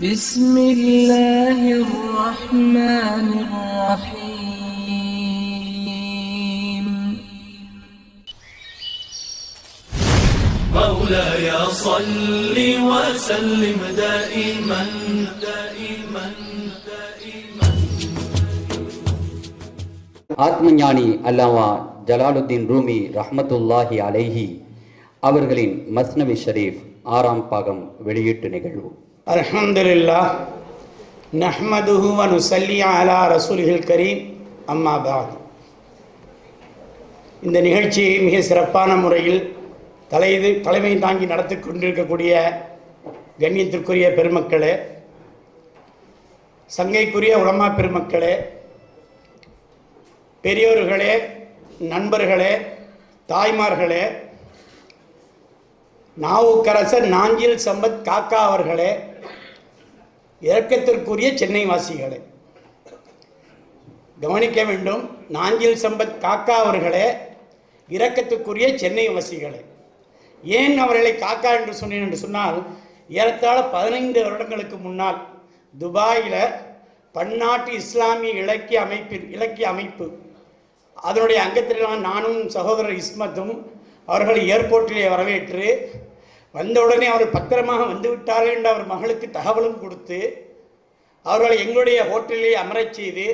بسم الله الرحمن الرحيم مولاي صل وسلم دائما دائما دائما ஆத்மஞானி அல்லாமா ஜலாலுத்தீன் ரூமி ரஹ்மத்துல்லாஹி அலைஹி அவர்களின் மஸ்னவி ஷரீஃப் ஆறாம் பாகம் வெளியீட்டு நிகழ்வு الحمد لله نحمده ونصلي على رسوله الكريم அம்மா பாத் இந்த நிகழ்ச்சியை மிக சிறப்பான முறையில் தலைது தலைமை தாங்கி நடத்தி கொண்டிருக்கக்கூடிய கண்ணியத்திற்குரிய பெருமக்களே சங்கைக்குரிய உலமா பெருமக்களே பெரியோர்களே நண்பர்களே தாய்மார்களே நாவுக்கரசர் நாஞ்சில் சம்பத் காக்கா அவர்களே இறக்கத்திற்குரிய சென்னை வாசிகளை கவனிக்க வேண்டும் நாஞ்சில் சம்பத் காக்கா அவர்களே இரக்கத்துக்குரிய சென்னை வாசிகளே ஏன் அவர்களை காக்கா என்று சொன்னேன் என்று சொன்னால் ஏறத்தாழ பதினைந்து வருடங்களுக்கு முன்னால் துபாயில் பன்னாட்டு இஸ்லாமிய இலக்கிய அமைப்பின் இலக்கிய அமைப்பு அதனுடைய அங்கத்திலான நானும் சகோதரர் இஸ்மத்தும் அவர்களை ஏர்போர்ட்டிலே வரவேற்று வந்தவுடனே அவர் பத்திரமாக வந்துவிட்டார்கள் என்று அவர் மகளுக்கு தகவலும் கொடுத்து அவர்களை எங்களுடைய ஹோட்டலிலே அமரச் செய்து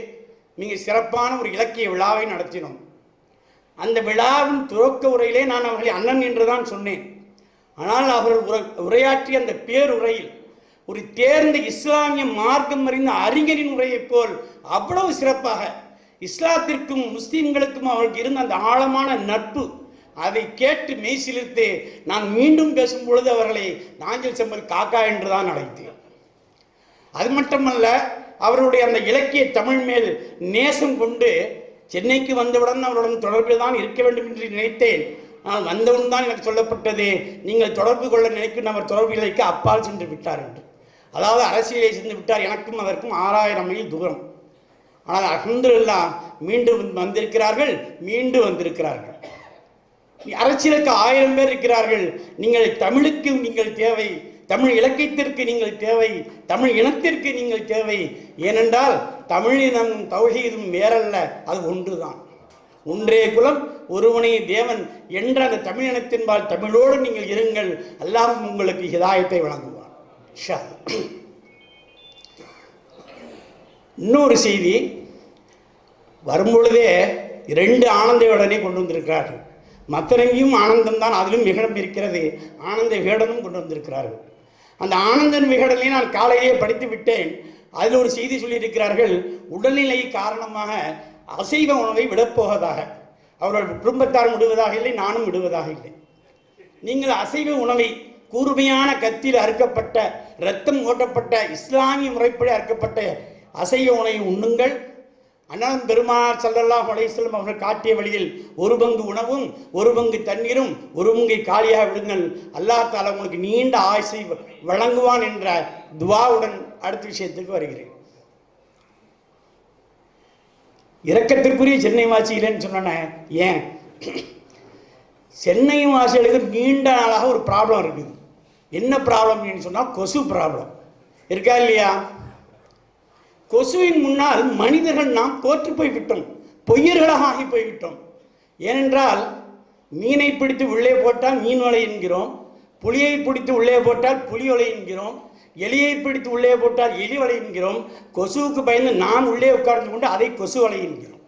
மிக சிறப்பான ஒரு இலக்கிய விழாவை நடத்தினோம். அந்த விழாவின் துவக்க உரையிலே நான் அவர்களை அண்ணன் என்று தான் சொன்னேன். ஆனால் அவர்கள் உரை உரையாற்றிய அந்த பேருரையில் ஒரு தேர்ந்த இஸ்லாமிய மார்க்கம் அறிந்த அறிஞரின் உரையைப் போல் அவ்வளவு சிறப்பாக இஸ்லாத்திற்கும் முஸ்லீம்களுக்கும் அவர்களுக்கு இருந்த அந்த ஆழமான நட்பு அதை கேட்டு மெய்சிலிருத்து நான் மீண்டும் பேசும் பொழுது அவர்களை நாஞ்சல் செம்மல் காக்கா என்று தான் அழைத்தேன். அது மட்டுமல்ல அவருடைய அந்த இலக்கிய தமிழ் மேல் நேசம் கொண்டு சென்னைக்கு வந்தவுடன் அவருடன் தொடர்பில் தான் இருக்க வேண்டும் என்று நினைத்தேன். ஆனால் வந்தவுடன் தான் எனக்கு சொல்லப்பட்டது நீங்கள் தொடர்பு கொள்ள நினைக்கும் அவர் தொடர்பு இலைக்கு அப்பால் சென்று விட்டார் என்று. அதாவது அரசியலை சென்று விட்டார் எனக்கும் அதற்கும் ஆறாயிரம் மைல் தூரம். ஆனால் அகமதுல்லா மீண்டும் வந்திருக்கிறார்கள் மீண்டும் வந்திருக்கிறார்கள். அரசியலுக்கு ஆயிரம் பேர் இருக்கிறார்கள். நீங்கள் தமிழுக்கு நீங்கள் தேவை. தமிழ் இலக்கியத்திற்கு நீங்கள் தேவை. தமிழ் இனத்திற்கு நீங்கள் தேவை. ஏனென்றால் தமிழினம் தௌஹீதும் வேறல்ல. அது ஒன்றுதான். ஒன்றே குலம் ஒருவனே தேவன் என்ற அந்த தமிழ் இனத்தின்பால் தமிழோடு நீங்கள் இருங்கள். அல்லாமல் உங்களுக்கு ஹிதாயத்தை வழங்குவான். ஷா இன்னொரு செய்தி. வரும்பொழுதே இரண்டு ஆனந்தையுடனே கொண்டு வந்திருக்கிறார்கள். மத்தரங்கியும் ஆனந்தம் தான் அதிலும் விகடம் இருக்கிறது. ஆனந்த விகடனும் கொண்டு வந்திருக்கிறார்கள். அந்த ஆனந்தன் விகடனை நான் காலையிலே படித்து விட்டேன். அதில் ஒரு செய்தி சொல்லியிருக்கிறார்கள் உடல்நிலை காரணமாக அசைவ உணவை விடப்போவதாக. அவர்கள் குடும்பத்தார் விடுவதாக இல்லை நானும் விடுவதாக இல்லை. நீங்கள் அசைவ உணவை கூர்மையான கத்தில் அறுக்கப்பட்ட இரத்தம் ஓட்டப்பட்ட இஸ்லாமிய முறைப்படி அறுக்கப்பட்ட அசைவ உணவை உண்ணுங்கள். அண்ணன் பெருமாள் சல்லல்லாஹு அலைஹிஸ்ஸலாம் அவர்கள் காட்டிய வழியில் ஒரு பங்கு உணவும் ஒரு பங்கு தண்ணீரும் ஒரு பங்கை காலியாக விடுங்கள் அல்லா தாலா உங்களுக்கு நீண்ட ஆசை வழங்குவான் என்ற துவாவுடன் அடுத்த விஷயத்துக்கு வருகிறேன். இரக்கத்திற்குரிய சென்னை வாசிகளேன்னு சொன்னேன் ஏன்? சென்னை வாசிகளுக்கு நீண்ட நாளாக ஒரு ப்ராப்ளம் இருக்குது. என்ன ப்ராப்ளம்னு சொன்னால் கொசு ப்ராப்ளம் இருக்கா இல்லையா? கொசுவின் முன்னால் மனிதர்கள் நாம் தோற்று போய்விட்டோம். பொய்யர்களாக ஆகி போய்விட்டோம். ஏனென்றால் மீனை பிடித்து உள்ளே போட்டால் மீன் வலை என்கிறோம். புளியை பிடித்து உள்ளே போட்டால் புலி வலை என்கிறோம். எலியை பிடித்து உள்ளே போட்டால் எலி வலை என்கிறோம். கொசுவுக்கு பயந்து நாம் உள்ளே உட்கார்ந்து கொண்டு அதை கொசு வலை என்கிறோம்.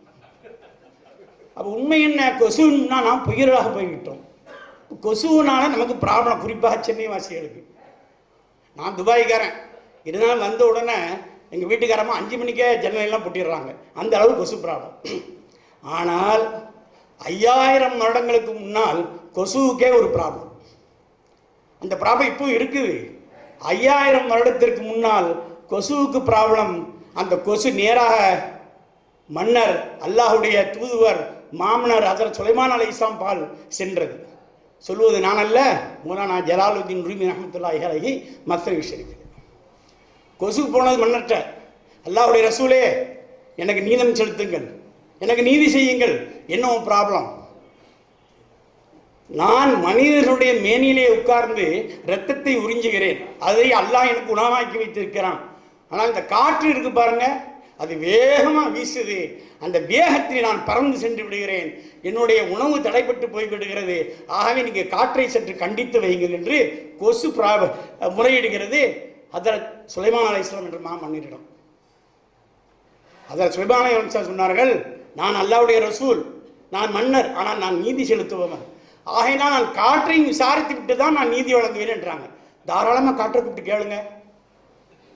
அப்போ உண்மை என்ன? கொசுவின் முன்னால் நாம் பொய்யர்களாக போய்விட்டோம். கொசுவினால நமக்கு ப்ராப்ளம். குறிப்பாக சென்னை வாசிகளுக்கு. நான் துபாய்க்காரன். இருந்தாலும் வந்த உடனே எங்கள் வீட்டுக்காரம்மா அஞ்சு மணிக்கே ஜன்னலாம் புட்டிடுறாங்க. அந்த அளவு கொசு ப்ராப்ளம் ஆனால் ஐயாயிரம் வருடங்களுக்கு முன்னால் கொசுவுக்கே ஒரு ப்ராப்ளம் அந்த ப்ராப்ளம் இப்போ இருக்குது. ஐயாயிரம் வருடத்திற்கு முன்னால் கொசுவுக்கு ப்ராப்ளம் அந்த கொசு நேராக மன்னர் அல்லாஹுடைய தூதுவர் மாமனர் அதர் சுலைமான் அலை இஸ்லாம் பால் சென்றது. சொல்வது நான் அல்ல மூலானா ஜலாலுதீன் உரிமை ரஹமத்துல்லாஹி அலஹி மஸ்தவி ஷெரீஃப். கொசு போனது மண்ணற்ற அல்லாவுடைய ரசூலே எனக்கு நீதம் செலுத்துங்கள். எனக்கு நீதி செய்யுங்கள். என்ன ப்ராப்ளம் நான் மனிதர்களுடைய மேனியிலே உட்கார்ந்து இரத்தத்தை உறிஞ்சுகிறேன். அதை அல்லாஹ் எனக்கு உணவாக்கி வைத்திருக்கிறான். ஆனால் இந்த காற்று இருக்கு பாருங்க அது வேகமாக வீசுது. அந்த வேகத்தில் நான் பறந்து சென்று விடுகிறேன். என்னுடைய உணவு தடைப்பட்டு போய்விடுகிறது. ஆகவே நீங்கள் காற்றை சற்று கண்டித்து வையுங்கள் என்று கொசு ப்ரா முறையிடுகிறது. ஹதரத் சுலைமான் அலை இஸ்லாம் என்ற மன்னிடம் அதில் சுலைமான் அலைஹிஸ்ஸலாம் சொன்னார்கள் நான் அல்லாவுடைய ரசூல் நான் மன்னர் ஆனால் நான் நீதி செலுத்துபவன். ஆகையினால் நான் காற்றையும் விசாரித்து விட்டு தான் நான் நீதி வழங்குவேன் என்றாங்க. தாராளமாக காற்றை கூப்பிட்டு கேளுங்க.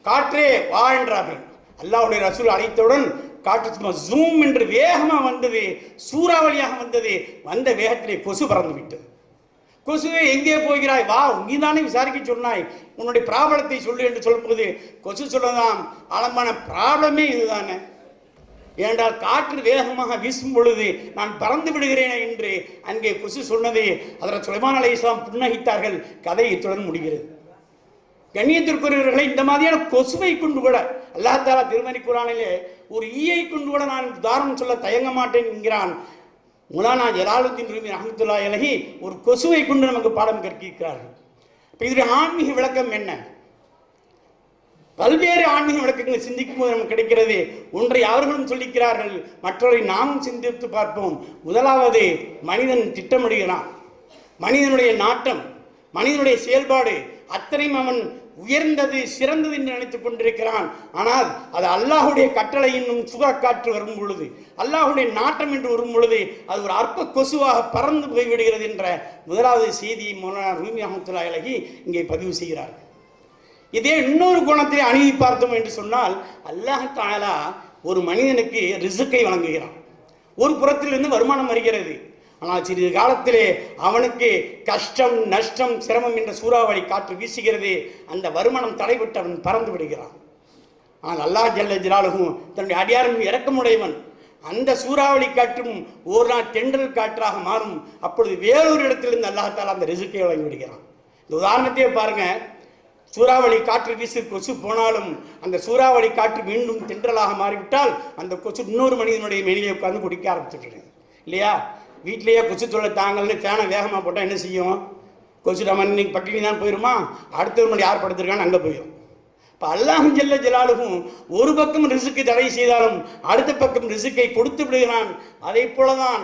காற்றே வா என்றார்கள். அல்லாவுடைய ரசூல் அழைத்தவுடன் காற்று சும்மா ஜூம் என்று வேகமாக வந்தது சூறாவளியாக வந்தது. வந்த வேகத்திலே கொசு பறந்து விட்டது கொசுவே எங்கே போகிறாய்? வா நீ தானே விசாரிக்க சொன்னாய். உன்னுடைய பிராபலத்தை சொல்லு என்று சொல்லும்போது கொசு சொல்லலாம். ஆழமான ப்ராப்ளமே இதுதானே. ஏனென்றால் காற்று வேகமாக வீசும் பொழுது நான் பறந்து விடுகிறேன் என்று அங்கே கொசு சொன்னது அதில் சுலைமான் அலை இஸ்லாம் புன்னகித்தார்கள். கதை இத்துடன் முடிகிறது. கண்ணியத்திற்குரியவர்களை இந்த மாதிரியான கொசுவை கொண்டு கூட அல்லாஹ் தாலா திருமணி குரானிலே ஒரு ஈயை கொண்டு கூட நான் உதாரணம் சொல்ல தயங்க மாட்டேன் என்கிறான். மூலானா ஜலாலுத்தீன் ரூமி அஹமத்துல்லா இலகி ஒரு கொசுவை கொண்டு நமக்கு பாடம் கற்கிறார்கள் இப்போ இதில் ஆன்மீக விளக்கம் என்ன? பல்வேறு ஆன்மீக விளக்கங்களை சிந்திக்கும் போது நமக்கு கிடைக்கிறது. ஒன்றை அவர்களும் சொல்லிக்கிறார்கள் மற்றவரை நாமும் சிந்தித்து பார்ப்போம். முதலாவது மனிதன் திட்டமிடுகிறான். மனிதனுடைய நாட்டம் மனிதனுடைய செயல்பாடு அத்தனையும் அவன் உயர்ந்தது சிறந்தது என்று நினைத்துக் கொண்டிருக்கிறான். ஆனால் அது அல்லாஹுடைய கட்டளை என்னும் சுகக்காற்று வரும் பொழுது அல்லாஹுடைய நாட்டம் என்று வரும் பொழுது அது ஒரு அற்ப கொசுவாக பறந்து போய்விடுகிறது என்ற முதலாவது செய்தியை மௌலானா ரூமி அஹமத்துல்லா அழகி இங்கே பதிவு செய்கிறார். இதே இன்னொரு கோணத்திலே அணுகி பார்த்தோம் என்று சொன்னால் அல்லாஹ் தாலா ஒரு மனிதனுக்கு ரிசுக்கை வழங்குகிறான். ஒரு புறத்திலிருந்து வருமானம் வருகிறது. ஆனால் சிறிது காலத்திலே அவனுக்கு கஷ்டம் நஷ்டம் சிரமம் என்ற சூறாவளி காற்று வீசுகிறது. அந்த வருமானம் தடைபட்டு அவன் பறந்து விடுகிறான். ஆனால் அல்லாஹ் ஜல்ல ஜலாலுகும் தன்னுடைய அடியாரும் இறக்கமுடையவன் அந்த சூறாவளி காற்றும் ஒரு நாள் தென்றல் காற்றாக மாறும். அப்பொழுது வேறொரு இடத்திலிருந்து அல்லாஹால அந்த ரிசுக்கை வழங்கி விடுகிறான். இந்த உதாரணத்தையே பாருங்க. சூறாவளி காற்று வீசி கொசு போனாலும் அந்த சூறாவளி காற்று மீண்டும் தென்றலாக மாறிவிட்டால் அந்த கொசு இன்னொரு மனிதனுடைய மேனிலே உட்கார்ந்து குடிக்க ஆரம்பிச்சுட்டு இல்லையா? வீட்டிலேயே கொசு தொல்லை தாங்கல்னு ஃபேனை வேகமாக போட்டால் என்ன செய்யும்? கொசு நம்ம இன்னைக்கு பட்டினி தான் போயிருமா? மணி யார் படுத்திருக்கான்னு அங்கே போயிடும் இப்போ அல்லாஹும் ஜெல்ல ஜலாலுகும் ஒரு பக்கம் ரிசுக்கு தடை செய்தாலும் அடுத்த பக்கம் ரிசுக்கை கொடுத்து விடுகிறான். அதே போலதான்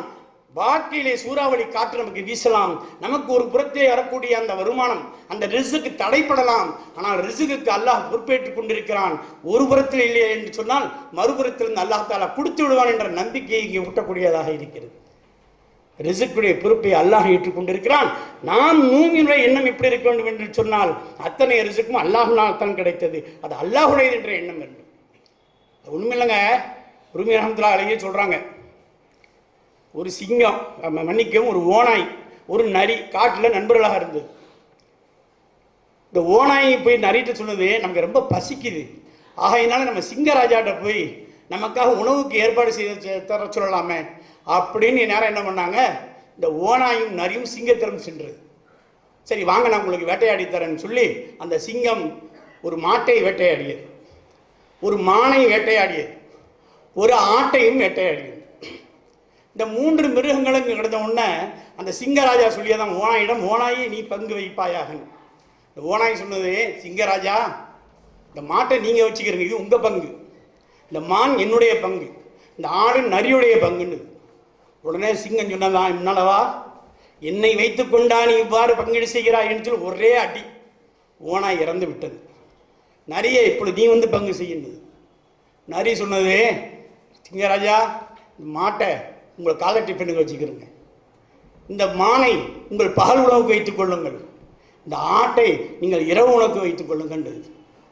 வாழ்க்கையிலே சூறாவளி காற்று நமக்கு வீசலாம். நமக்கு ஒரு புறத்தே வரக்கூடிய அந்த வருமானம் அந்த ரிசுக்கு தடைப்படலாம். ஆனால் ரிசுக்கு அல்லாஹ் பொறுப்பேற்றுக் கொண்டிருக்கிறான். ஒரு புறத்தில் இல்லை என்று சொன்னால் மறுபுறத்திலிருந்து அல்லாஹ் தாலா கொடுத்து விடுவான் என்ற நம்பிக்கையை இங்கே ஊட்டக்கூடியதாக இருக்கிறது. ரிசுக்குடைய பொறுப்பை அல்லாஹ் ஏற்றுக்கொண்டிருக்கிறான். நாம் மூமியினுடைய எண்ணம் எப்படி இருக்க வேண்டும் என்று சொன்னால் அத்தனை ரிசுக்கும் அல்லாஹினால் தான் கிடைத்தது. அது அல்லாஹுடையது என்ற எண்ணம் வேண்டும். உண்மையில்லைங்க உரிமை ரஹமத்துல்லா அழகிய சொல்கிறாங்க ஒரு சிங்கம் மன்னிக்கவும் ஒரு ஓனாய் ஒரு நரி காட்டில் நண்பர்களாக இருந்தது. இந்த ஓனாய் போய் நரிட்டு சொன்னது நமக்கு ரொம்ப பசிக்குது. ஆகையினால நம்ம சிங்கராஜாட்ட போய் நமக்காக உணவுக்கு ஏற்பாடு செய்து தர சொல்லலாமே. அப்படின்னு நேரம் என்ன பண்ணாங்க? இந்த ஓனாயும் நரியும் சிங்கத்திறம் சென்றது சரி வாங்க நான் உங்களுக்கு வேட்டையாடி தரேன்னு சொல்லி அந்த சிங்கம் ஒரு மாட்டை வேட்டையாடியது. ஒரு மானை வேட்டையாடியது. ஒரு ஆட்டையும் வேட்டையாடியது. இந்த மூன்று மிருகங்களும் கிடந்த உடனே அந்த சிங்கராஜா சொல்லியதான் ஓனாயிடம் ஓனாயை நீ பங்கு வைப்பாயாகன். இந்த ஓனாய் சொன்னது சிங்கராஜா இந்த மாட்டை நீங்கள் வச்சுக்கிறீங்க இது உங்கள் பங்கு. இந்த மான் என்னுடைய பங்கு. இந்த ஆடு நரியுடைய பங்குன்னு. உடனே சிங்கம் சொன்னதான் என்னளவா என்னை வைத்துக்கொண்டா நீ இவ்வாறு பங்கீடு செய்கிறாய்? என்று சொல்லி ஒரே அடி ஓனாய் இறந்து விட்டது. நரியை இப்பொழுது நீ வந்து பங்கு செய்யுது நரி சொன்னது சிங்கராஜா இந்த மாட்டை உங்கள் காலை டிஃபனுக்கு வச்சுக்கிறீங்க. இந்த மானை உங்கள் பகல் உணவுக்கு வைத்துக் கொள்ளுங்கள். இந்த ஆட்டை நீங்கள் இரவு உணவுக்கு வைத்துக் கொள்ளுங்கள்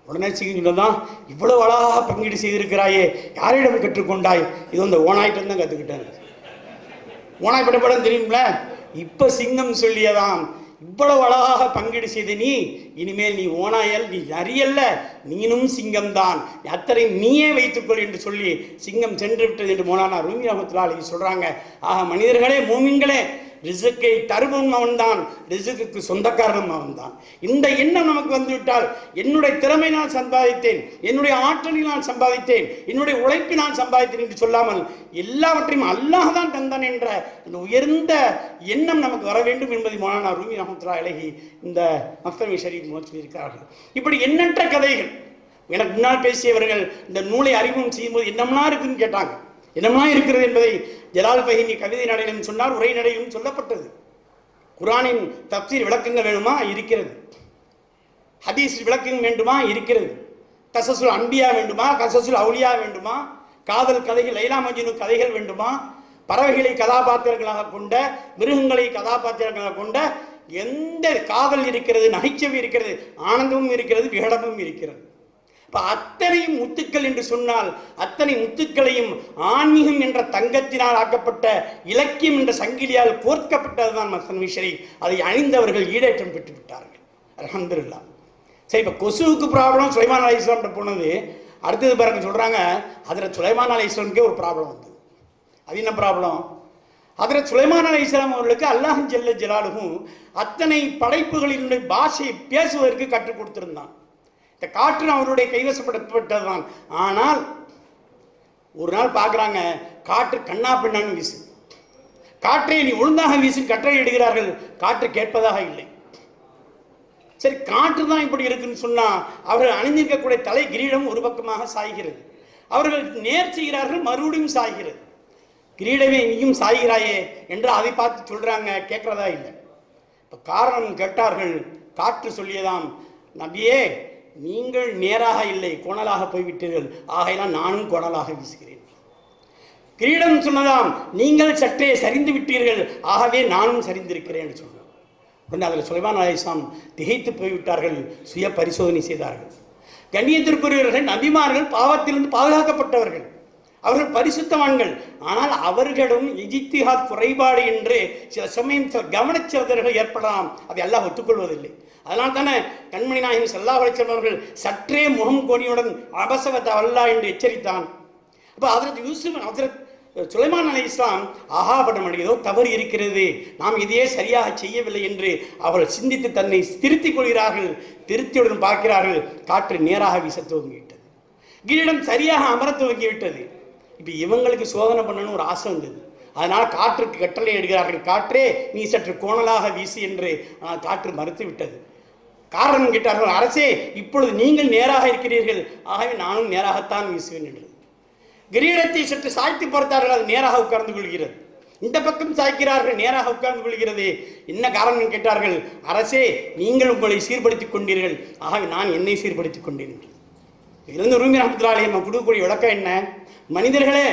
உடனே சிங்கம் தான் இவ்வளோ அழகாக பங்கீடு செய்திருக்கிறாயே யாரிடம் கற்றுக்கொண்டாய்? இது அந்த ஓனாயிட்டம் தான் கற்றுக்கிட்டேன் உனக்கு பட படம் தெரியும்ல? இப்போ சிங்கம் சொல்லியதாம். இவ்வளவு அழகாக பங்கீடு செய்த நீ இனிமேல் நீ ஓனாயல் நீ அறியல்ல நீனும் சிங்கம்தான். அத்தனை நீயே வைத்துக்கொள் என்று சொல்லி சிங்கம் சென்று விட்டது என்று மோனானா ரூமி ரஹமத்துல்லாஹி சொல்கிறாங்க ஆக மனிதர்களே மூமின்களே ரிசுக்கை தருபவன் அவன்தான். ரிசுக்கு சொந்தக்காரனும் அவன்தான். இந்த எண்ணம் நமக்கு வந்துவிட்டால் என்னுடைய திறமை நான் சம்பாதித்தேன் என்னுடைய ஆற்றலை நான் சம்பாதித்தேன் என்னுடைய உழைப்பை நான் சம்பாதித்தேன் என்று சொல்லாமல் எல்லாவற்றையும் அல்லாஹ் தான் தந்தான் என்ற அந்த உயர்ந்த எண்ணம் நமக்கு வர வேண்டும் என்பதை மோலானா ரூமி ரஹமத்துல்லா அழகி இந்த மக்தமி ஷரீப் மோச்சிருக்கிறார்கள் இப்படி எண்ணற்ற கதைகள். எனக்கு முன்னால் பேசியவர்கள் இந்த நூலை அறிமுகம் செய்யும்போது என்னமெல்லாம் இருக்குன்னு கேட்டாங்க. என்னமா இருக்கிறது என்பதை ஜலால் பஹினி கவிதை நடையிலும் சொன்னார் உரை நடையிலும் சொல்லப்பட்டது. குரானின் தப்சீர் விளக்கங்கள் வேணுமா? இருக்கிறது. ஹதீஸ் விளக்கம் வேண்டுமா? இருக்கிறது. கசசுல் அன்பியா வேண்டுமா? கசசுல் அவுலியா வேண்டுமா? காதல் கதைகள் லைலா மஜ்னு கதைகள் வேண்டுமா? பறவைகளை கதாபாத்திரங்களாக கொண்ட மிருகங்களை கதாபாத்திரங்களாக கொண்ட எந்த காதல் இருக்கிறது நகைச்சுவை இருக்கிறது ஆனந்தமும் இருக்கிறது விகடமும் இருக்கிறது. இப்போ அத்தனையும் முத்துக்கள் என்று சொன்னால் அத்தனை முத்துக்களையும் ஆன்மீகம் என்ற தங்கத்தினால் ஆக்கப்பட்ட இலக்கியம் என்ற சங்கிலியால் கோர்க்கப்பட்டதுதான் மசன் மிஷரி. அதை அணிந்தவர்கள் ஈடேற்றம் பெற்று விட்டார்கள். அல்ஹம்துலில்லாஹ் சரி இப்போ கொசுவுக்கு ப்ராப்ளம் சுலைமான் அலி இஸ்லாம்கிட்ட போனது. அடுத்தது பாருங்க சொல்கிறாங்க அதில் சுலைமான் அலி இஸ்லாமுக்கே ஒரு ப்ராப்ளம் வந்து அது என்ன ப்ராப்ளம் அதில் சுலைமான் அலி இஸ்லாம் அவர்களுக்கு அல்லாஹ் ஜெல்ல ஜலாலுகும் அத்தனை படைப்புகளினுடைய பாஷையை பேசுவதற்கு கற்றுக் கொடுத்துருந்தான். இந்த காற்று அவருடைய கைவசப்படுத்தப்பட்டதுதான். ஆனால் ஒரு நாள் பார்க்குறாங்க காற்று கண்ணா பின்னான்னு வீசு. காற்றை நீ ஒழுங்காக வீசி கட்டளை இடுகிறார்கள். காற்று கேட்பதாக இல்லை. சரி காற்று தான் இப்படி இருக்குன்னு சொன்னால் அவர்கள் அணிந்திருக்கக்கூடிய தலை கிரீடம் ஒரு பக்கமாக சாய்கிறது. அவர்கள் நேர் செய்கிறார்கள் மறுபடியும் சாய்கிறது. கிரீடமே நீயும் சாய்கிறாயே என்று அதை பார்த்து சொல்கிறாங்க கேட்குறதா இல்லை. இப்போ காரணம் கேட்டார்கள் காற்று சொல்லியதாம். நபியே நீங்கள் நேராக இல்லை கோணலாக போய்விட்டீர்கள். ஆகையெல்லாம் நானும் கோணலாக வீசுகிறேன். கிரீடம் சொன்னதாம் நீங்கள் சற்றே சரிந்து விட்டீர்கள். ஆகவே நானும் சரிந்திருக்கிறேன் என்று சொன்னார். உடனே அதில் சுலைமான் அலிஸ்லாம் திகைத்து போய்விட்டார்கள் சுய பரிசோதனை செய்தார்கள். கண்ணியத்திற்குரியவர்கள் நபிமார்கள் பாவத்திலிருந்து பாதுகாக்கப்பட்டவர்கள். அவர்கள் பரிசுத்தவான்கள். ஆனால் அவர்களிடம் இஜித்திஹாத் குறைபாடு என்று சில சமயம் சில கவனச்சிறதர்கள் ஏற்படலாம். அதை எல்லாம் ஒத்துக்கொள்வதில்லை. அதனால் தானே கண்மணி நாயகம் செல்லா அவர்கள் சற்றே முகம் கோணியுடன் அபசகத்த அல்லா என்று எச்சரித்தான். அப்போ அதற்கு யூசுப் அதற்கு சுலைமான் அலி இஸ்லாம் ஆகாபடம் ஏதோ தவறு இருக்கிறது. நாம் இதையே சரியாக செய்யவில்லை என்று அவர்கள் சிந்தித்து தன்னை திருத்திக் கொள்கிறார்கள். திருத்தியுடன் பார்க்கிறார்கள். காற்று நேராக வீச துவங்கிவிட்டது. கிரீடம் சரியாக அமர துவங்கிவிட்டது. இப்போ இவங்களுக்கு சோதனை பண்ணணும்னு ஒரு ஆசை வந்தது. அதனால் காற்றுக்கு கட்டளை எடுக்கிறார்கள். காற்றே நீ சற்று கோணலாக வீசு என்று காற்று மறுத்து விட்டது. காரணம் கேட்டார்கள் அரசே இப்பொழுது நீங்கள் நேராக இருக்கிறீர்கள். ஆகவே நானும் நேராகத்தான் வீசுவேன் என்று கிரீடத்தை சற்று சாய்த்து பார்த்தார்கள் அது நேராக உட்கார்ந்து கொள்கிறது. இந்த பக்கம் சாய்க்கிறார்கள் நேராக உட்கார்ந்து கொள்கிறது. என்ன காரணம் கேட்டார்கள் அரசே நீங்கள் உங்களை சீர்படுத்திக் கொண்டீர்கள். ஆகவே நான் என்னை சீர்படுத்திக் கொண்டேன் என்று இருந்து ரூமி ரஹமத்துல்லாலே நம்ம கொடுக்கக்கூடிய விளக்கம் என்ன? மனிதர்களே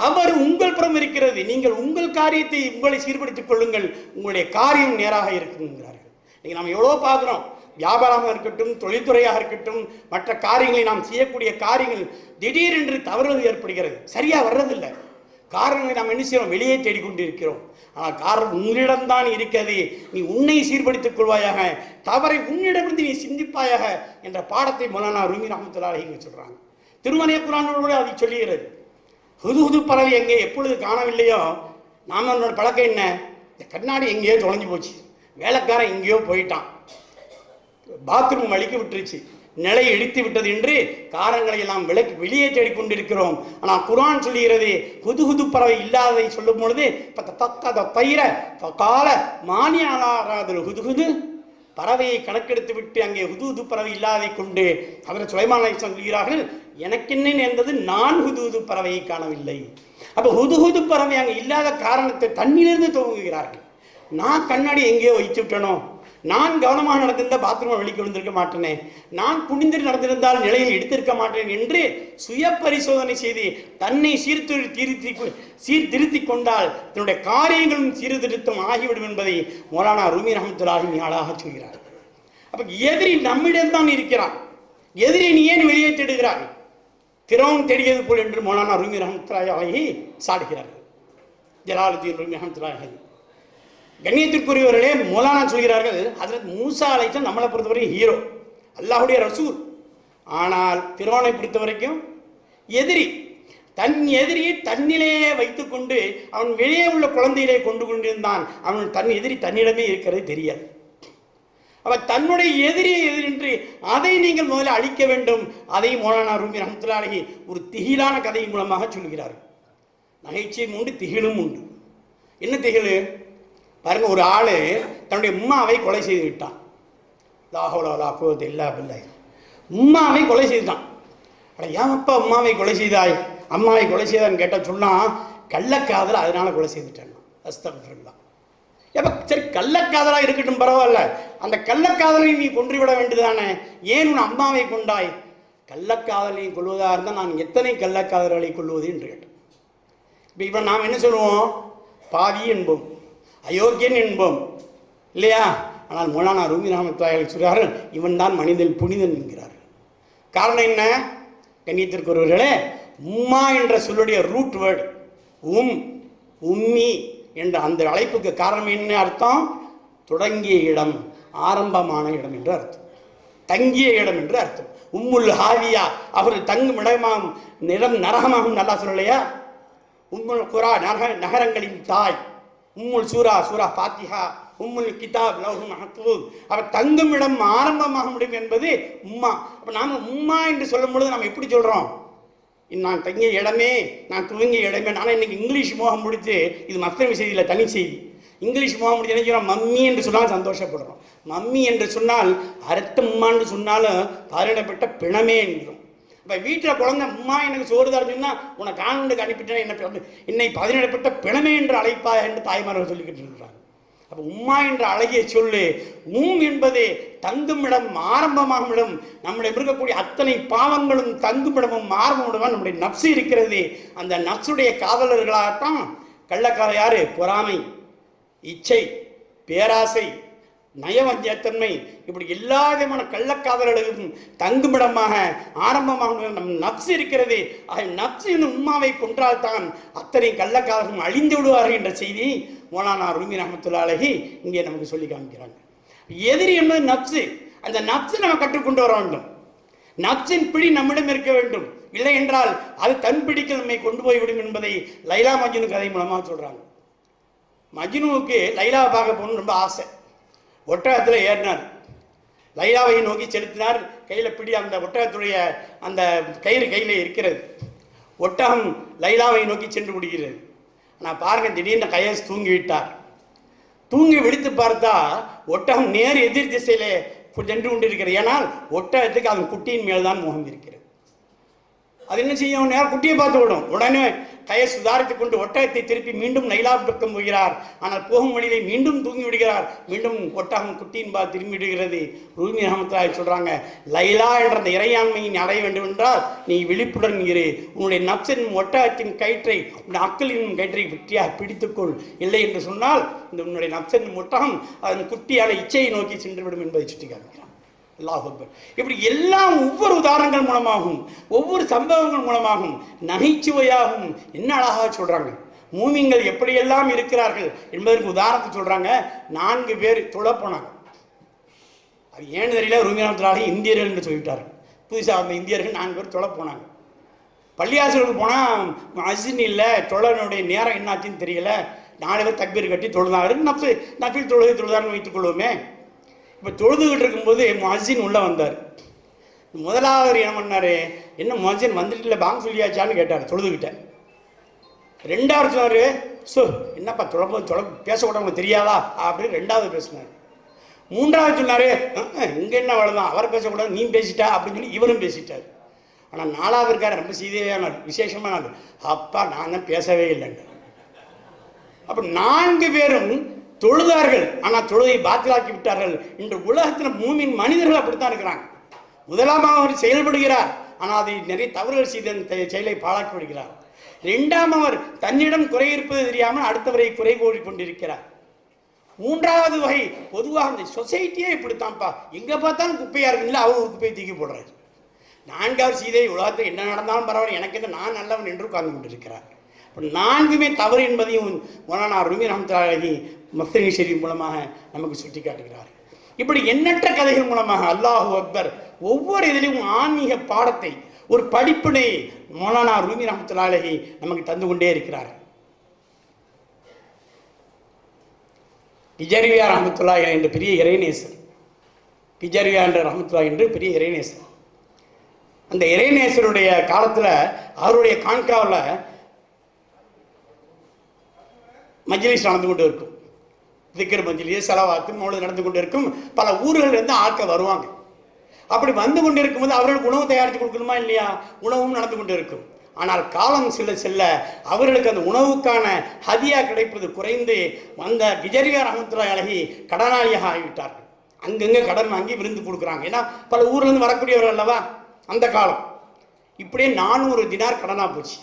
தவறு உங்கள் புறம் இருக்கிறது. நீங்கள் உங்கள் காரியத்தை உங்களை சீர்படுத்திக் கொள்ளுங்கள். உங்களுடைய காரியம் நேராக இருக்குங்கிறார்கள் நீங்கள் நாம் எவ்வளோ பார்க்குறோம். வியாபாரமாக இருக்கட்டும் தொழில்துறையாக இருக்கட்டும் மற்ற காரியங்களை நாம் செய்யக்கூடிய காரியங்கள் திடீரென்று தவறுகள் ஏற்படுகிறது. சரியாக வர்றதில்லை. காரணங்களை நாம் என்ன செய்யறோம்? வெளியே தேடிக்கொண்டிருக்கிறோம். ஆனால் காரணம் உன்னிடம்தான் இருக்கிறது. நீ உன்னை சீர்படுத்திக் கொள்வாயாக. தவறை உன்னிடமிருந்து நீ சிந்திப்பாயாக என்ற பாடத்தை மௌலானா ரூமி ரஹமத்துல்லாஹி சொல்கிறாங்க திருமலை குரானோடு கூட அதை சொல்லுகிறது. புது புது பறவை எங்கே? எப்பொழுது காணவில்லையோ? நாம என்னோட பழக்கம் என்ன? இந்த கண்ணாடி எங்கேயோ தொலைஞ்சு போச்சு. வேலைக்காரன் எங்கேயோ போயிட்டான். பாத்ரூம் வலிக்க விட்டுருச்சு. நிலை இடித்து விட்டது என்று காரங்களை எல்லாம் விலக்கி வெளியே தேடிக்கொண்டிருக்கிறோம். ஆனால் குரான் சொல்லுகிறது புது புது பறவை இல்லாததை சொல்லும் பொழுது பத்த பயிர கால மானியாளாராதல் ஹுது பறவையை கணக்கெடுத்து விட்டு அங்கே ஹுது பறவை இல்லாதை கொண்டு அதில் சுலைமான் அலிஸ்லாம் சொல்கிறார்கள் எனக்கென்ன நேர்ந்தது நான் ஹுது பறவையை காணவில்லை. அப்போ ஹுது பறவை அங்கே இல்லாத காரணத்தை தண்ணியிலிருந்து துவங்குகிறார்கள். நான் கண்ணாடி எங்கேயோ வைத்து விட்டனோ? நான் கவனமாக நடந்திருந்தால் பாத்ரூமை வெளிக்கு விழுந்திருக்க மாட்டேனே. நான் குனிந்து நடந்திருந்தால் நிலையில் எடுத்திருக்க மாட்டேன் என்று சுய பரிசோதனை செய்து தன்னை சீர்திரு திருத்தி சீர்திருத்தி கொண்டால் தன்னுடைய காரியங்களும் சீர்திருத்தம் ஆகிவிடும் என்பதை மௌலானா ரூமி ரஹமத்துல்லாஹி மிக சொல்கிறார். அப்ப எதிரி நம்மிடம்தான் இருக்கிறான். எதிரி நீ ஏன் வெளியே தேடுகிறாய்? திறவும் தேடியது போல் என்று மௌலானா ரூமி ரஹமத்துல்லாஹி சாடுகிறார்கள். ஜலாலுதீன் ரூமி ரஹமத்துல்லாஹி கண்ணியத்திற்குரியவர்களே மௌலானா சொல்கிறார்கள் அதில் மூசா அலைச்சல் நம்மளை பொறுத்தவரைக்கும் ஹீரோ அல்லாஹுடைய ரசூல். ஆனால் பிறோனை பொறுத்த வரைக்கும் எதிரி தன் எதிரியை தன்னிலேயே வைத்துக்கொண்டு அவன் வெளியே உள்ள குழந்தையிலே கொண்டு கொண்டிருந்தான். அவன் தன் எதிரி தன்னிடமே இருக்கிறது தெரியாது. அவன் தன்னுடைய எதிரியை எதிரின்றி அதை நீங்கள் முதல்ல அழிக்க வேண்டும். அதை மோலானா ரூமி ரஹமத்துல்லாஹி ஒரு திகிலான கதையின் மூலமாக சொல்கிறார்கள். நகைச்சியும் உண்டு திகிலும் உண்டு. என்ன திகழு பாருங்க ஒரு ஆள் தன்னுடைய உம்மாவை கொலை செய்து விட்டான். லாஹோலா கோது இல்லா பிள்ளை உம்மாவை கொலை செய்தான் அட ஏன் அப்பா உம்மாவை கொலை செய்தாய்? அம்மாவை கொலை செய்தான்னு கேட்டால் சொன்னால் கள்ளக்காதல் அதனால் கொலை செய்துட்டேன் அஸ்தகுல்லா எப்ப சரி கள்ளக்காதலாக இருக்கட்டும் பரவாயில்ல. அந்த கள்ளக்காதலை நீ கொன்றுவிட வேண்டியதானே ஏன் உன் அம்மாவை கொண்டாய்? கள்ளக்காதலையும் கொள்வதாக இருந்தால் நான் எத்தனை கள்ளக்காதல்களை கொள்வது என்று கேட்டேன். இப்போ இப்போ நாம் என்ன சொல்லுவோம்? பாவி என்போம். அயோக்கியன் என்போம். இல்லையா? ஆனால் மௌலானா ரூமி ராமத்தாயல் சொல்கிறார்கள் இவன் தான் மனிதன் புனிதன் என்கிறார். காரணம் என்ன? கண்ணியத்திற்குரியவர்களே உம்மா என்ற சொல்லுடைய ரூட் வேர்டு உம் உம்மி என்ற அந்த அழைப்புக்கு காரணம் என்ன அர்த்தம்? தொடங்கிய இடம் ஆரம்பமான இடம் என்று அர்த்தம். தங்கிய இடம் என்று அர்த்தம். உம்முல் ஹாவியா அவர் தங்கும் இடமாகும் நிலம் நரகமாகும் நல்லா சொல்லலையா? உம்முல் குரா நரக நகரங்களின் தாய் உம்முல் சூரா சூரா பாத்திஹா உம்முல் கிதாப் லவ்ஹு மஹ்பூஸ் அவர் தங்கும் இடம் ஆரம்பமாக முடியும் என்பது உம்மா. அப்போ நாம் உம்மா என்று சொல்லும் பொழுது நம்ம எப்படி சொல்கிறோம் நான் தங்கிய இடமே நான் துவங்கிய இடமே நான் இன்னைக்கு இங்கிலீஷ் மோகம் முடித்து இது மற்ற செய்தியில் தனி செய்தி. இங்கிலீஷ் மோகம் முடிச்சு நினைக்கிறோம் மம்மி என்று சொன்னால் சந்தோஷப்படுறோம். மம்மி என்று சொன்னால் அர்த்தம்மான்னு சொன்னாலும் பாரிடப்பட்ட பிணமே என்கிறோம். இப்போ வீட்டில் குழந்தை அம்மா எனக்கு சோறு தரேன்னு சொன்னால் உன்னை காணொண்டுக்கு அனுப்பிட்டேன் என்ன என்னை பதினெடுப்பட்ட பிணமே என்று அழைப்பா என்று தாய்மார்கள் சொல்லிக்கிட்டு இருக்கிறாங்க அப்போ உம்மா என்ற அழகிய சொல்லு உம் என்பது தங்குமிடம் ஆரம்பமாகும் இடம் நம்முடைய இருக்கக்கூடிய அத்தனை பாவங்களும் தங்குமிடமும் ஆரம்பமிடமும் நம்முடைய நப்சு இருக்கிறது. அந்த நப்சுடைய காதலர்களாகத்தான் கள்ளக்கார யாரு? பொறாமை இச்சை பேராசை நயவஞ்சத்தன்மை இப்படி எல்லா விதமான கள்ளக்காதல்களுக்கும் தங்குமிடமாக ஆரம்பமாக நம் நப்சு இருக்கிறது. அது நப்சு என்னும் உம்மாவை கொன்றால்தான் அத்தனை கள்ளக்காதலும் அழிந்து விடுவார்கள் என்ற செய்தி மோலானா ரூமி ரஹமத்துல்லா அழகி இங்கே நமக்கு சொல்லி காமிக்கிறாங்க எதிரி என்பது நப்சு. அந்த நப்சு நம்ம கற்றுக்கொண்டு வர வேண்டும். நப்சின் பிடி நம்மிடம் இருக்க வேண்டும். இல்லை என்றால் அது தன் பிடிக்கு நம்மை கொண்டு போய்விடும் என்பதை லைலா மஜ்னு கதை மூலமாக சொல்கிறாங்க மஜ்னுவுக்கு லைலாவை பார்க்க போகணும்னு ரொம்ப ஆசை. ஒட்டகத்தில் ஏறினார். லைலாவை நோக்கி செலுத்தினார். கையில் பிடி அந்த ஒட்டகத்துடைய அந்த கயிறு கையில் இருக்கிறது. ஒட்டகம் லைலாவை நோக்கி சென்று விடுகிறது. ஆனால் பாருங்க திடீர்னு கையஸ் தூங்கி விட்டார். தூங்கி விழித்து பார்த்தா ஒட்டகம் நேர் எதிர் திசையிலே சென்று கொண்டிருக்கிறது. ஏனால் ஒட்டகத்துக்கு அதன் குட்டியின் மேல் தான் முகம் இருக்கிறது. அது என்ன செய்யும்? நேரம் குட்டியை பார்த்து விடும். உடனே டயர் சுதாரித்துக் கொண்டு ஒட்டகத்தை திருப்பி மீண்டும் நைலா பக்கம் போகிறார். ஆனால் போகும் வழியிலே மீண்டும் தூங்கி விடுகிறார். மீண்டும் ஒட்டகம் குட்டியின் பா திரும்பி விடுகிறது ரூமி அகமத்ராய் சொல்றாங்க லைலா என்ற அந்த இறையாண்மையை நீ அடைய வேண்டும் என்றால் நீ விழிப்புடன் இரு. உன்னுடைய நப்சின் ஒட்டகத்தின் கயிற்றை உன்னுடைய அக்களின் கயிற்றை வெற்றியாக பிடித்துக்கொள். இல்லை என்று சொன்னால் இந்த உன்னுடைய நப்சின் ஒட்டகம் அதன் குட்டியான இச்சையை நோக்கி சென்றுவிடும் என்பதை சுட்டி காமிக்கிறான் அல்லாஹ் அக்பர். இப்படி எல்லாம் ஒவ்வொரு உதாரணங்கள் மூலமாகவும் ஒவ்வொரு சம்பவங்கள் மூலமாகவும் நகைச்சுவையாகவும் என்ன அழகாக சொல்கிறாங்க மூமிங்கள் எப்படியெல்லாம் இருக்கிறார்கள் என்பதற்கு உதாரணத்தை சொல்கிறாங்க நான்கு பேர் துளப்போனாங்க போனாங்க. அது ஏன்னு தெரியல ரூமிநாத்ராக இந்தியர்கள் என்று சொல்லிவிட்டார்கள் புதுசாக அந்த இந்தியர்கள் நான்கு பேர் தொழ போனாங்க. பள்ளியாசலுக்கு போனால் அசின் இல்லை தொழனுடைய நேரம் என்னாச்சுன்னு தெரியல. நாலு பேர் தக்பீர் கட்டி தொழுதாங்க நஃபி நஃபில் தொழுகை தொழுதான்னு வைத்துக் கொள்வோமே. இப்போ தொழுதுகிட்டு இருக்கும்போது மொஹின் உள்ளே வந்தார். முதலாவது என்ன பண்ணார்? என்ன மொஹின் வந்துட்டு இல்லை பாங்க சொல்லியாச்சான்னு கேட்டார் தொழுதுகிட்டேன் ரெண்டாவது சொன்னார் சோ என்னப்பா தொழம்போது தொலை பேசக்கூட உங்களுக்கு தெரியாதா? அப்படின்னு ரெண்டாவது பேசினார். மூன்றாவது சொன்னார் இங்கே என்ன வளர்தான் அவர் பேசக்கூடாது நீ பேசிட்டா? அப்படின்னு சொல்லி இவரும் பேசிட்டார். ஆனால் நாலாவது இருக்கார் ரொம்ப சீதையான விசேஷமான அப்பா நான் தான் பேசவே இல்லைன்னு அப்போ நான்கு பேரும் தொழுதார்கள். ஆனால் தொழுதை பாத்திலாக்கி விட்டார்கள் இன்று உலகத்தில் மூமின் மனிதர்கள் அப்படித்தான் இருக்கிறாங்க. முதலாமாக அவர் செயல்படுகிறார். ஆனால் அதை நிறைய தவறுகள் செய்து அந்த செயலை பாழாக்கி விடுகிறார். இரண்டாம் அவர் தன்னிடம் குறை இருப்பது தெரியாமல் அடுத்தவரை குறை கூறி கொண்டிருக்கிறார் மூன்றாவது வகை பொதுவாக அந்த சொசைட்டியே இப்படித்தான்ப்பா. எங்கே பார்த்தாலும் குப்பையாக இருக்குங்களா அவர் ஒரு குப்பையை தூக்கி போடுறாரு. நான்காவது சீதை உலகத்தில் என்ன நடந்தாலும் பரவாயில்ல. எனக்கு என்ன நான் நல்லவன் என்று உட்கார்ந்து கொண்டிருக்கிறார். நான்குமே தவறு என்பதையும் மொலானா ருமி ரஹமத்துலாஹி மஸ்தனி ஷெரீப் மூலமாக நமக்கு சுட்டி காட்டுகிறார் இப்படி எண்ணற்ற கதைகள் மூலமாக அல்லாஹு அக்பர் ஒவ்வொரு இதிலும் ஆன்மீக பாடத்தை ஒரு படிப்பினை மௌலானா ரூமி ரஹமத்துல்லாஹி நமக்கு தந்து கொண்டே இருக்கிறார். பிஜர்வியா ரஹமத்துல்லாஹி என்ற பெரிய இறைநேசர் பிஜர்வியா என்ற ரஹமத்துல்லா என்று பெரிய இறைநேசர். அந்த இறைநேசருடைய காலத்தில் அவருடைய கான்காவில் மஜ்லிஸ் நடந்து கொண்டு இருக்கும் திக்கர் மஞ்சளியே செலவாத்து மூலம் நடந்து கொண்டு இருக்கும் பல ஊர்களிலிருந்து ஆட்கள் வருவாங்க. அப்படி வந்து கொண்டு இருக்கும்போது அவர்களுக்கு உணவு தயாரித்து கொடுக்கணுமா இல்லையா? உணவும் நடந்து கொண்டு இருக்கும் ஆனால் காலம் செல்ல செல்ல அவர்களுக்கு அந்த உணவுக்கான ஹதியா கிடைப்பது குறைந்து வந்த கிஜரியா ரஹமத்துல்லாஹி அழகி கடனாளியாக ஆகிவிட்டார்கள். அங்கங்கே கடன் வாங்கி விருந்து கொடுக்குறாங்க. ஏன்னா பல ஊர்லேருந்து வரக்கூடியவர்கள் அல்லவா? அந்த காலம். இப்படியே நானூறு தினார் கடனாக போச்சு.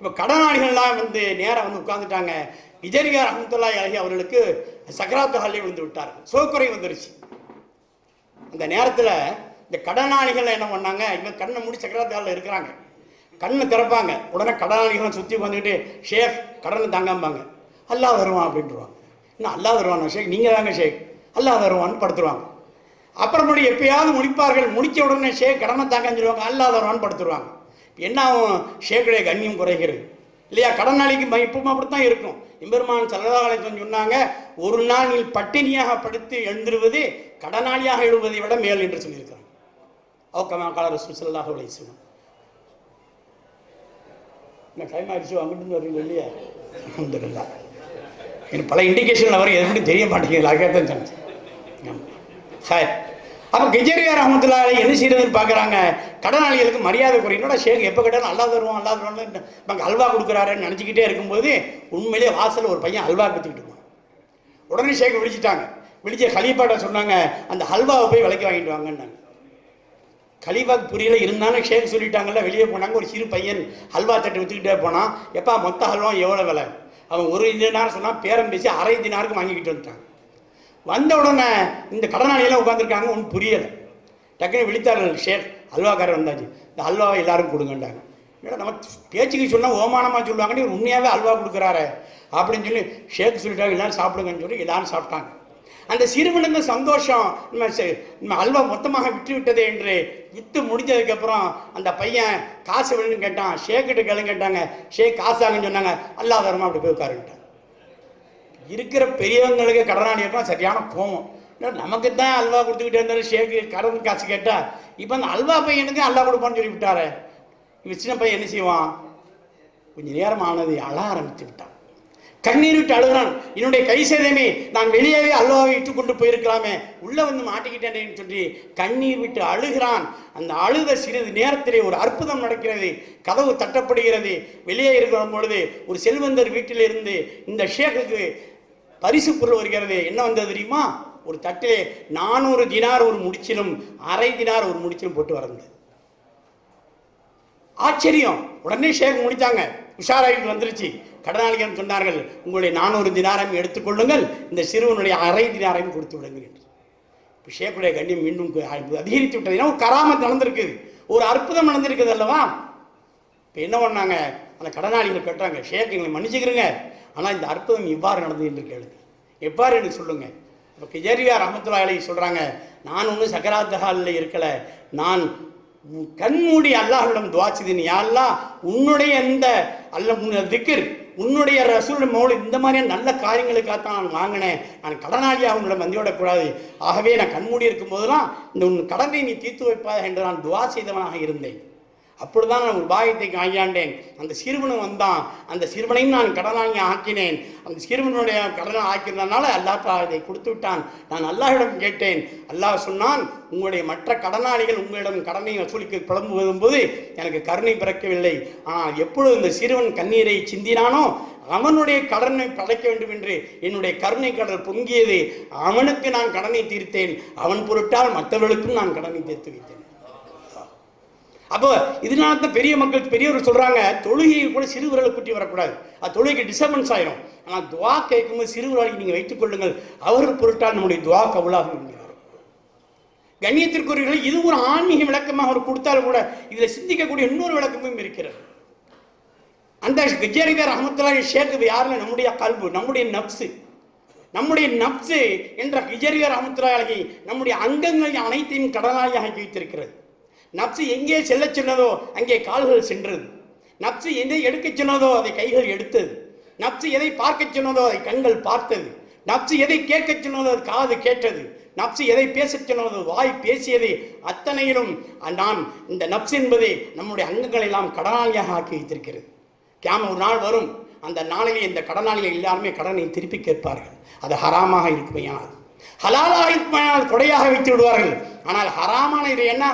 இப்போ கடனாளிகள்லாம் வந்து நேராக வந்து உட்காந்துட்டாங்க விஜயரிகா ரஹமத்துல்லாஹி அழகி அவர்களுக்கு சக்கராத்து ஹாலில் விழுந்து விட்டார்கள். சோக்குறை வந்துருச்சு. அந்த நேரத்தில் இந்த கடனாளிகள் என்ன பண்ணாங்க? இவங்க கண்ணை மூடி சக்கராத்து ஹாலில் இருக்கிறாங்க. கண்ணை திறப்பாங்க. உடனே கடனாளிகளை சுற்றி வந்துக்கிட்டு ஷேக் கடனை தாங்காம்பாங்க. அல்லாஹ் வருவான் அப்படின்ட்டுருவாங்க இன்னும் அல்லா வருவான் ஷேக்? நீங்கள் தாங்க ஷேக். அல்லாஹ் வருவான்னு படுத்துருவாங்க. அப்புறமேட்டு எப்பயாவது முடிப்பார்கள் முடித்த உடனே ஷேக் கடனை தாங்கன்னு சொல்லுவாங்க. அல்லாஹ் வருவான்னு படுத்துருவாங்க. என்ன ஆகும்? ஷேக்குடைய கண்ணியம் குறைகிறது. இல்லையா? கடனாளிக்கு இப்போ அப்படி அப்படித்தான் இருக்கும். எம்பெருமான் சல்லதாலயம் சொன்னாங்க ஒரு நாளில் பட்டினியாக படுத்து எழுந்திருவது கடனாளியாக எழுவதை விட மேல் என்று சொல்லியிருக்கிறான். ஓகமா கால ரசூல் சல்லாஹ் அலையம் என்ன டைம் ஆயிடுச்சு அங்கிட்டு வரீங்க இல்லையா? அல்ஹம்துலில்லாஹ் எனக்கு பல இண்டிகேஷன் அவர் எதுவும் தெரிய மாட்டேங்குது அதுக்காக தான் சொன்னேன். ஹாய். அப்போ கெஜரியா ரஹமத்துல்லா என்ன செய்யறதுன்னு பார்க்குறாங்க கடனாளிகளுக்கு மரியாதை குறையினோட ஷேக் எப்போ கேட்டாலும் அல்லா தருவோம் அல்லா தருவோம்னு நமக்கு அல்வா கொடுக்குறாருன்னு நினச்சிக்கிட்டே இருக்கும்போது உண்மையிலேயே வாசல் ஒரு பையன் அல்வா கற்றுக்கிட்டு இருப்பான் உடனே ஷேக் விழிச்சிட்டாங்க. விழிச்ச ஹலீஃபாட்ட சொன்னாங்க அந்த ஹல்வாவை போய் விலைக்கு வாங்கிட்டு வாங்கன்னாங்க. கலீஃபாக்கு புரியல இருந்தாலும் ஷேக் சொல்லிட்டாங்கல்ல வெளியே போனாங்க. ஒரு சிறு பையன் ஹல்வா தட்டு விற்றுக்கிட்டே போனான். எப்பா மொத்த ஹல்வா எவ்வளோ விலை? அவன் ஒரு தினார் சொன்னால் பேரம் பேசி அரை தினாருக்கு வாங்கிக்கிட்டு வந்துட்டான். வந்த உடனே இந்த கடனாளியெல்லாம் உட்காந்துருக்காங்க ஒன்றும் புரியலை. டக்குனு விழித்தார்கள் ஷேர் அல்வாக்காரர் வந்தாச்சு. இந்த அல்வாவை எல்லாரும் கொடுங்கண்டாங்க ஏன்னா நம்ம பேச்சுக்கு சொன்னால் ஓமானமாக சொல்லுவாங்கன்னு உண்மையாகவே அல்வா கொடுக்குறாரு அப்படின்னு சொல்லி ஷேக் சொல்லிட்டாங்க எல்லாரும் சாப்பிடுங்கன்னு சொல்லி எல்லாரும் சாப்பிட்டாங்க. அந்த சிறுவனுக்கு சந்தோஷம் நம்ம நம்ம அல்வா மொத்தமாக விட்டு விட்டதே என்று விற்று முடிஞ்சதுக்கப்புறம் அந்த பையன் காசு வேணும்னு கேட்டான். ஷேக்கிட்ட கேளுன்னு கேட்டாங்க. ஷேக் காசு ஆகுன்னு சொன்னாங்க. அல்லாஹ் அப்படி போய் உட்காருன்ட்டான். இருக்கிற பெரியவங்களுக்கு கடனாளியெல்லாம் சரியான கோவம் இல்லை, நமக்கு தான் அல்வா கொடுத்துக்கிட்டே இருந்தாலும் ஷேக்கு கடன் காசு கேட்டால் இப்போ அந்த அல்வா பையனுக்கு அல்வா கொடுப்பான்னு சொல்லி விட்டாரு. இவன் சின்ன பையன் என்ன செய்வான்? கொஞ்சம் நேரம் ஆனது அழ ஆரம்பித்து விட்டான். கண்ணீர் விட்டு அழுகிறான். என்னுடைய கை சேதமே நான் வெளியவே அல்வாவை இட்டு கொண்டு போயிருக்கலாமே உள்ளே வந்து மாட்டிக்கிட்டேனேன்னு சொல்லி கண்ணீர் விட்டு அழுகிறான். அந்த அழுத சிறிது நேரத்திலே ஒரு அற்புதம் நடக்கிறது. கதவு தட்டப்படுகிறது. வெளியே இருக்கிற பொழுது ஒரு செல்வந்தர் வீட்டிலிருந்து இந்த ஷேக்குக்கு பரிசு பொருள் வருகிறது. என்ன வந்தது தெரியுமா? ஒரு தட்டிலே நானூறு தினார் ஒரு முடிச்சிலும் அரை தினார் ஒரு முடிச்சிலும் போட்டு வரது ஆச்சரியம். உடனே ஷேக் முடித்தாங்க. உஷாராயிட்டு வந்துருச்சு. கடனாளிகள் சொன்னார்கள் உங்களுடைய நானூறு தினாரம் எடுத்துக்கொள்ளுங்கள் இந்த சிறுவனுடைய அரை தினாரையும் கொடுத்து விடுங்கள் என்று. இப்போ ஷேக்குடைய கண்ணியம் மீண்டும் அதிகரித்து விட்டது. ஏன்னா ஒரு கராமத் நடந்திருக்குது. ஒரு அற்புதம் நடந்திருக்குது அல்லவா? இப்போ என்ன பண்ணாங்க? அந்த கடனாளிகள் கட்டுறாங்க ஷேக் எங்களை மன்னிச்சுக்கிறேங்க. ஆனால் இந்த அற்புதம் இவ்வாறு நடந்தது என்று கேளுங்க. எவ்வாறு என்று சொல்லுங்கள் இப்போ கிஜரியா ரஹமத்துல்லா அலி சொல்கிறாங்க நான் ஒன்றும் சக்கராத்தகாலில் இருக்கலை. நான் கண்மூடி அல்லாஹ்விடம் துவா செய்தேன். உன்னுடைய இந்த அல்ல திக்கிர் உன்னுடைய ரசூல் மௌலி இந்த மாதிரியான நல்ல காரியங்களுக்காகத்தான் நான் வாங்கினேன். நான் கடனாளியாக உங்களிடம் வந்துவிடக்கூடாது ஆகவே நான் கண்மூடி இருக்கும் போதெல்லாம் இந்த உன் கடனை நீ தீர்த்து வைப்பாய் என்று நான் துவா செய்தவனாக இருந்தேன். அப்பொழுதுதான் நான் உபாயத்தை கையாண்டேன் அந்த சிறுவனும் வந்தான். அந்த சிறுவனையும் நான் கடனாங்கி ஆக்கினேன். அந்த சிறுவனுடைய கடனை ஆக்கினதுனால அல்லாஹ் அதை இதை கொடுத்து விட்டான் நான் அல்லாஹிடம் கேட்டேன். அல்லாஹ் சொன்னான் உங்களுடைய மற்ற கடனாளிகள் உங்களிடம் கடனை வசூலிக்க புலம்புவதும் போது எனக்கு கருணை பிறக்கவில்லை. ஆனால் எப்பொழுது இந்த சிறுவன் கண்ணீரை சிந்தினானோ அவனுடைய கடனை படைக்க வேண்டும் என்று என்னுடைய கருணை கடல் பொங்கியது. அவனுக்கு நான் கடனை தீர்த்தேன். அவன் பொருட்டால் மற்றவர்களுக்கும் நான் கடனை தீர்த்து வைத்தேன். அப்போ இதனால தான் பெரிய மக்கள் பெரியவர் சொல்றாங்க தொழுகையை கூட சிறுவர்களை கூட்டி வரக்கூடாது. அது தொழுகைக்கு டிஸ்டர்பன்ஸ் ஆயிரும். ஆனால் துவா கேட்கும்போது சிறுவர்களை நீங்கள் வைத்துக் கொள்ளுங்கள். அவர்கள் பொருட்டால் நம்முடைய துவா கவுலாகும் என்கிறார். கண்ணியத்திற்குரியவர்கள் இது ஒரு ஆன்மீக விளக்கமாக அவர் கொடுத்தாலும் கூட இதில் சிந்திக்கக்கூடிய இன்னொரு விளக்கமும் இருக்கிறது. அந்த கஜேரிகர் அஹமத்துல்லா ஷேக் யாருன்னு நம்முடைய கல்பு நம்முடைய நப்சு. நம்முடைய நப்சு என்ற விஜயரிகர் அமுத்திராயி நம்முடைய அங்கங்கள் அனைத்தையும் கடனாளியாக வைத்திருக்கிறது. நப்சு எங்கே செல்லச் சொன்னதோ அங்கே கால்கள் சென்றது. நப்சு எதை எடுக்கச் சொன்னதோ அதை கைகள் எடுத்தது. நப்சு எதை பார்க்கச் சொன்னதோ அதை கண்கள் பார்த்தது. நப்சு எதை கேட்கச் சொன்னதோ அது காது கேட்டது. நப்சு எதை பேசச் சொன்னதோ வாய் பேசியது. அத்தனையிலும் நான் இந்த நப்சு என்பதை நம்முடைய அங்கங்களை எல்லாம் கடனாளியாக ஆக்கி வைத்திருக்கிறது. கேம ஒரு நாள் வரும். அந்த நாளிலே இந்த கடனாளிகள் எல்லாருமே கடனை திருப்பி கேட்பார்கள். அது ஹராமாக இருக்குமையானால். ஹலாலாக இருக்குமையானால் கொடையாக வைத்து விடுவார்கள். ஆனால் ஹராமான இது என்ன?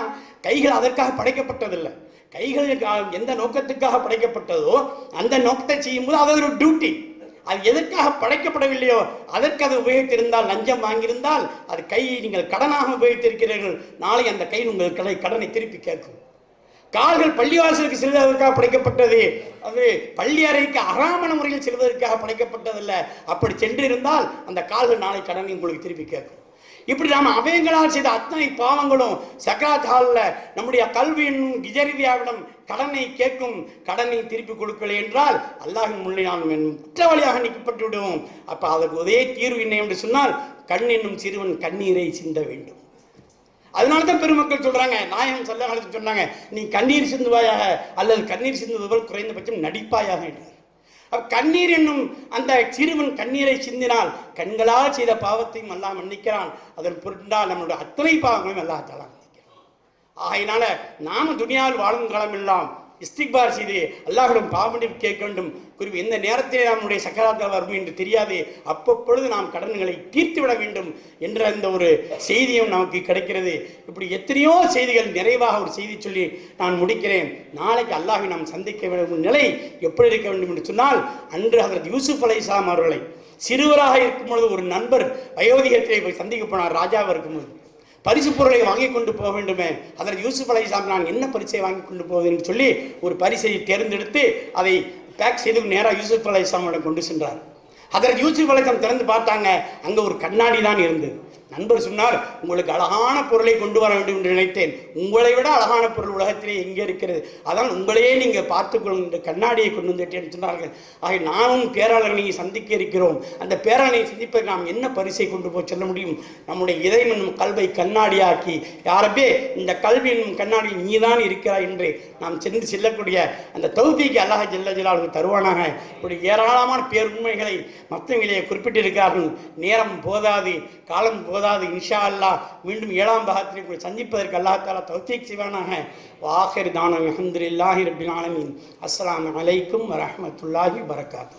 கைகள் அதற்காக படைக்கப்பட்டதில்லை. கைகள் எந்த நோக்கத்துக்காக படைக்கப்பட்டதோ அந்த நோக்கத்தை செய்யும்போது அது ஒரு டியூட்டி அது எதற்காக படைக்கப்படவில்லையோ அதற்கு அது உபயோகித்திருந்தால் லஞ்சம் வாங்கியிருந்தால் அது கையை நீங்கள் கடனாக உபயோகித்திருக்கிறீர்கள். நாளை அந்த கை உங்கள் கடை கடனை திருப்பி கேட்கும். கால்கள் பள்ளிவாசலுக்கு செல்வதற்காக படைக்கப்பட்டது. அது பள்ளி அறைக்கு அறாமண முறையில் செல்வதற்காக படைக்கப்பட்டதில்லை. அப்படி சென்றிருந்தால் அந்த கால்கள் நாளை கடனை உங்களுக்கு திருப்பி கேட்கும். இப்படி நாம் அவயங்களால் செய்த அத்தனை பாவங்களும் சக்கராத் ஹாலில் நம்முடைய கல்வியின் கிஜரிவியாவிடம் கடனை கேட்கும் கடனை திருப்பி கொடுக்கலை என்றால் அல்லாஹின் முன்னே நாம் குற்றவாளியாக நிற்கப்பட்டு விடுவோம் அப்போ அதற்கு ஒரே தீர்வு என்ன என்று சொன்னால் கண் என்னும் சிறுவன் கண்ணீரை சிந்த வேண்டும். அதனால தான் பெருமக்கள் சொல்றாங்க நாயகம் சொல்ல காலத்துக்கு சொன்னாங்க நீ கண்ணீர் சிந்துவாயாக அல்லது கண்ணீர் சிந்துவது குறைந்தபட்சம் நடிப்பாயாக என்றார் கண்ணீர் என்னும் அந்த சிறுவன் கண்ணீரை சிந்தினால் கண்களால் செய்த பாவத்தையும் எல்லாம் மன்னிக்கிறான். அதன் பொருட்டால் நம்மளுடைய அத்தனை பாவங்களையும் அல்லாஹ் மன்னிக்கிறான். ஆகையினால நாம துணியால் வாழும் காலமெல்லாம் இஸ்திக்பார் செய்து அல்லாஹிடம் பாவமணி கேட்க வேண்டும். குறிப்பு எந்த நேரத்திலே நம்முடைய சக்கராத்தில் வரும் என்று தெரியாது. அப்பப்பொழுது நாம் கடன்களை தீர்த்து விட வேண்டும் என்ற அந்த ஒரு செய்தியும் நமக்கு கிடைக்கிறது. இப்படி எத்தனையோ செய்திகள் நிறைவாக ஒரு செய்தி சொல்லி நான் முடிக்கிறேன். நாளைக்கு அல்லாஹை நாம் சந்திக்க வேண்டும் நிலை எப்படி இருக்க வேண்டும் என்று சொன்னால் அன்று அதற்கு யூசுப் அலை இஸ்லாம் அவர்களை சிறுவராக இருக்கும் பொழுது ஒரு நண்பர் வயோதிகத்திலே போய் சந்திக்க போனார். ராஜாவாக இருக்கும்போது பரிசு பொருளை வாங்கி கொண்டு போக வேண்டுமே. அதில் யூசுப் அலைசாமி நான் என்ன பரிசை வாங்கி கொண்டு போவதுன்னு சொல்லி ஒரு பரிசை தேர்ந்தெடுத்து அதை பேக் செய்து நேராக யூசுப் அலைசாமிடம் கொண்டு சென்றார். அதில் யூசுப் அலைசாம் திறந்து பார்த்தாங்க அங்கே ஒரு கண்ணாடி தான் இருந்தது. நண்பர் சொன்னார் உங்களுக்கு அழகான பொருளை கொண்டு வர வேண்டும் என்று நினைத்தேன். உங்களை விட அழகான பொருள் உலகத்திலே எங்கே இருக்கிறது? அதான் உங்களையே நீங்கள் பார்த்துக்கொள்ளும் இந்த கண்ணாடியை கொண்டு வந்துட்டேன் சொன்னார்கள். ஆகிய நானும் பேராளர்களை சந்திக்க இருக்கிறோம். அந்த பேராளனை சந்திப்பதற்கு நாம் என்ன பரிசை கொண்டு போய் செல்ல முடியும்? நம்முடைய இதயம் என்னும் கல்வை கண்ணாடியாக்கி யாரப்பே இந்த கல்வி என்னும் கண்ணாடி நீதான் இருக்கிறாய் என்று நாம் சென்று செல்லக்கூடிய அந்த தௌதிக்கு அல்லாஹ் ஜெல்ல ஜலாலுக்கு தருவானாக. இப்படி ஏராளமான பேருண்மைகளை மற்றவங்களே குறிப்பிட்டிருக்கிறார்கள். நேரம் போதாது காலம் போதாது இன்ஷா அல்லாஹ் மீண்டும் ஏழாம் பாகத்தில் உங்களை சந்திப்பதற்கு அல்லாஹ் தாலா தௌத்திக் சிவானாக வாஹிர் தானம் அஹமதுல்லாஹி ரபின் ஆலமின். அஸ்லாம் அலைக்கும் வரமத்துல்லாஹி வரகாத்து